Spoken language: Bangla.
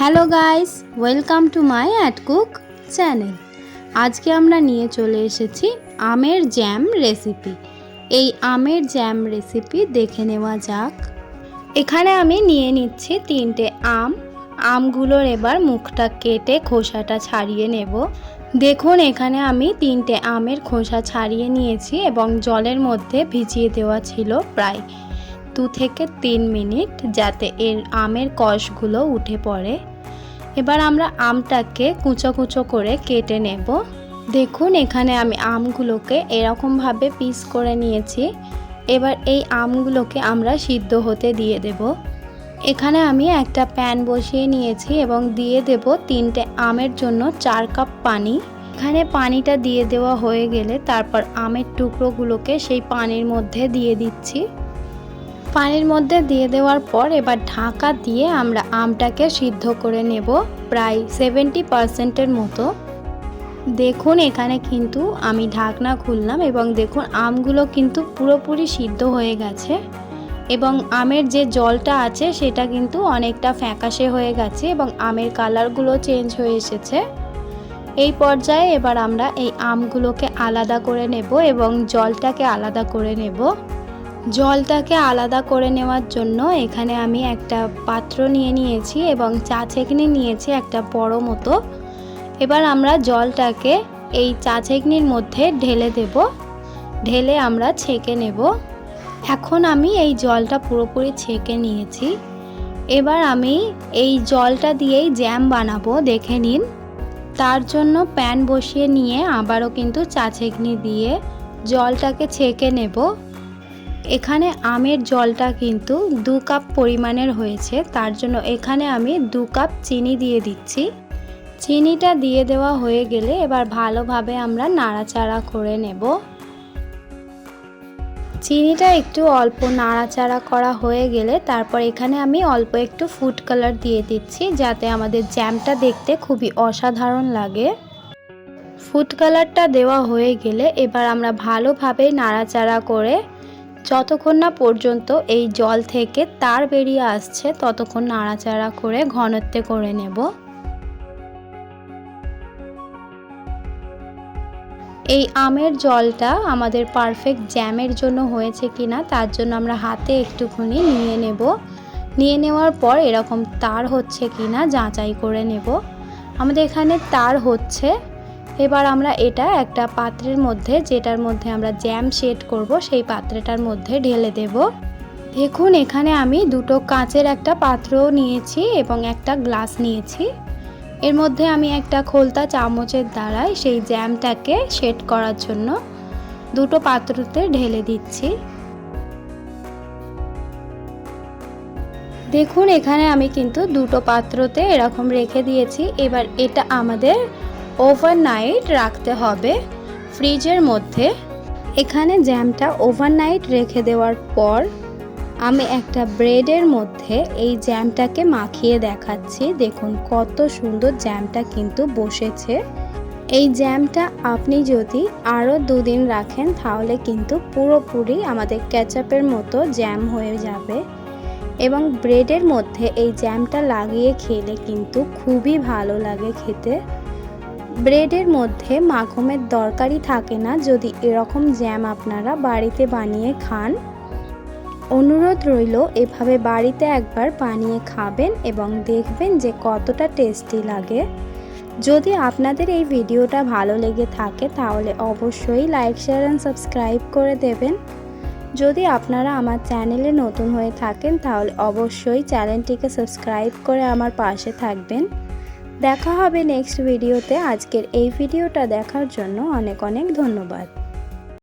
Hello guys, welcome to my at cook channel. আজকে আমরা নিয়ে চলে এসেছি আমের জ্যাম রেসিপি। এই আমের জ্যাম রেসিপি দেখে নেওয়া যাক। এখানে আমি নিয়ে নিচ্ছি তিনটে আম। আমগুলোর এবার মুখটা কেটে খোসাটা ছাড়িয়ে নেব। দেখুন, এখানে আমি তিনটে আমের খোসা ছাড়িয়ে নিয়েছি এবং জলের মধ্যে ভিজিয়ে দেওয়া ছিল প্রায়। দু থেকে তিন মিনিট যাতে এর আমের কষগুলো উঠে পড়ে। এবার আমরা আমটাকে কুচো কুচো করে কেটে নেব। দেখুন, এখানে আমি আমগুলোকে এরকমভাবে পিস করে নিয়েছি। এবার এই আমগুলোকে আমরা সিদ্ধ হতে দিয়ে দেব। এখানে আমি একটা প্যান বসিয়ে নিয়েছি এবং দিয়ে দেব তিনটে আমের জন্য চার কাপ পানি। এখানে পানিটা দিয়ে দেওয়া হয়ে গেলে তারপর আমের টুকরোগুলোকে সেই পানির মধ্যে দিয়ে দিচ্ছি। পানির মধ্যে দিয়ে দেওয়ার পর এবার ঢাকা দিয়ে আমরা আমটাকে সিদ্ধ করে নেব প্রায় সেভেন্টি পারসেন্টের মতো। দেখুন, এখানে কিন্তু আমি ঢাকনা খুললাম এবং দেখুন, আমগুলো কিন্তু পুরোপুরি সিদ্ধ হয়ে গেছে এবং আমের যে জলটা আছে সেটা কিন্তু অনেকটা ফ্যাকাশে হয়ে গেছে এবং আমের কালারগুলো চেঞ্জ হয়ে এসেছে। এই পর্যায়ে এবার আমরা এই আমগুলোকে আলাদা করে নেব এবং জলটাকে আলাদা করে নেব। জলটাকে আলাদা করে নেওয়ার জন্য এখানে আমি একটা পাত্র নিয়ে নিয়েছি এবং চা ছেঁকনি নিয়েছি একটা বড় মতো। এবার আমরা জলটাকে এই চা ছেঁকনির মধ্যে ঢেলে দেব। ঢেলে আমরা ছেঁকে নেব। এখন আমি এই জলটা পুরোপুরি ছেঁকে নিয়েছি। এবার আমি এই জলটা দিয়েই জ্যাম বানাবো, দেখে নিন। তার জন্য প্যান বসিয়ে নিয়ে আবারও কিন্তু চা ছেঁকনি দিয়ে জলটাকে ছেঁকে নেব। এখানে আমের জলটা কিন্তু দু কাপ পরিমাণের হয়েছে, তার জন্য এখানে আমি দু কাপ চিনি দিয়ে দিচ্ছি। চিনিটা দিয়ে দেওয়া হয়ে গেলে এবার ভালোভাবে আমরা নাড়াচাড়া করে নেব। চিনিটা একটু অল্প নাড়াচাড়া করা হয়ে গেলে তারপর এখানে আমি অল্প একটু ফুড কালার দিয়ে দিচ্ছি, যাতে আমাদের জ্যামটা দেখতে খুবই অসাধারণ লাগে। ফুড কালারটা দেওয়া হয়ে গেলে এবার আমরা ভালোভাবে নাড়াচাড়া করে যতক্ষণ না পর্যন্ত এই জল থেকে তার বেরিয়ে আসছে, ততক্ষণ নাড়াচাড়া করে ঘনত্বে করে নেব। এই আমের জলটা আমাদের পারফেক্ট জ্যামের জন্য হয়েছে কিনা, তার জন্য আমরা হাতে একটুখানি নিয়ে নেব। নিয়ে নেওয়ার পর এরকম তার হচ্ছে কিনা যাচাই করে নেব। আমাদের এখানে তার হচ্ছে এবার আমরা এটা একটা পাত্রের মধ্যে, যেটার মধ্যে আমরা জ্যাম সেট করব, সেই পাত্রটার মধ্যে ঢেলে দেব। দেখুন, এখানে আমি দুটো কাঁচের একটা পাত্রও নিয়েছি এবং একটা গ্লাস নিয়েছি। এর মধ্যে আমি একটা খোলতা চামচের দ্বারাই সেই জ্যামটাকে সেট করার জন্য দুটো পাত্রতে ঢেলে দিচ্ছি। দেখুন, এখানে আমি কিন্তু দুটো পাত্রতে এরকম রেখে দিয়েছি। এবার এটা আমাদের ওভারনাইট রাখতে হবে। ফ্রিজের মধ্যে। এখানে জ্যামটা ওভারনাইট রেখে দেওয়ার পর আমি একটা ব্রেডের মধ্যে এই জ্যামটাকে মাখিয়ে দেখাচ্ছি। দেখুন কত সুন্দর জ্যামটা কিন্তু বসেছে। এই জ্যামটা আপনি যদি আরও দুদিন রাখেন তাহলে কিন্তু পুরোপুরি আমাদের ক্যাচাপের মতো জ্যাম হয়ে যাবে। এবং ব্রেডের মধ্যে এই জ্যামটা লাগিয়ে খেলে কিন্তু খুবই ভালো লাগে খেতে। ব্রেডের মধ্যে মাখমের দরকারই থাকে না যদি এরকম জ্যাম আপনারা বাড়িতে বানিয়ে খান। অনুরোধ রইল, এভাবে বাড়িতে একবার বানিয়ে খাবেন এবং দেখবেন যে কতটা টেস্টি লাগে। যদি আপনাদের এই ভিডিওটা ভালো লেগে থাকে, তাহলে অবশ্যই লাইক, শেয়ার অ্যান্ড সাবস্ক্রাইব করে দেবেন। যদি আপনারা আমার চ্যানেলে নতুন হয়ে থাকেন, তাহলে অবশ্যই চ্যানেলটিকে সাবস্ক্রাইব করে আমার পাশে থাকবেন। দেখা হবে নেক্সট ভিডিওতে আজকের এই ভিডিওটা দেখার জন্য অনেক অনেক ধন্যবাদ।